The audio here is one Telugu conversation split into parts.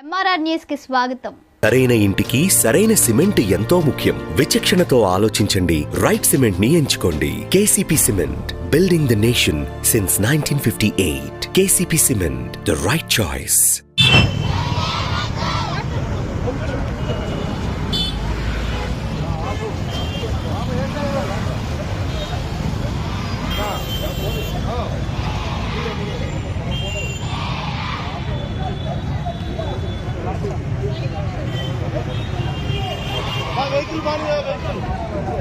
ఎంఆర్ఆర్ న్యూస్కి స్వాగతం. సరైన ఇంటికి సరైన సిమెంట్ ఎంతో ముఖ్యం. విచక్షణతో ఆలోచించండి. రైట్ సిమెంట్ని ఎంచుకోండి KCP cement building the nation since nineteen fifty eight KCP cement the right choice Mariana.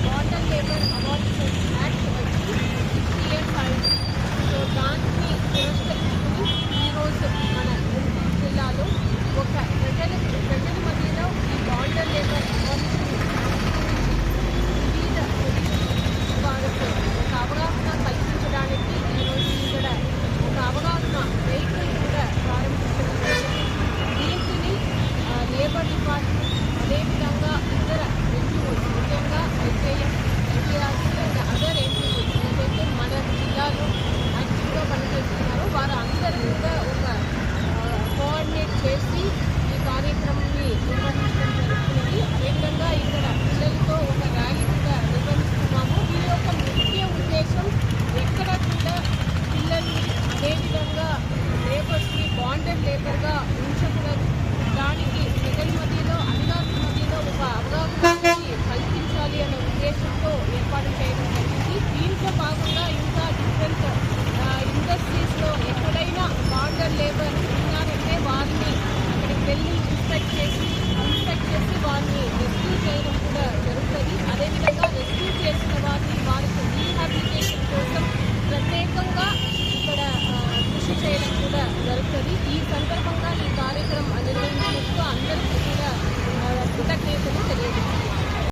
Modern Labour Award for Act 3 and 5. So dance 哥哥。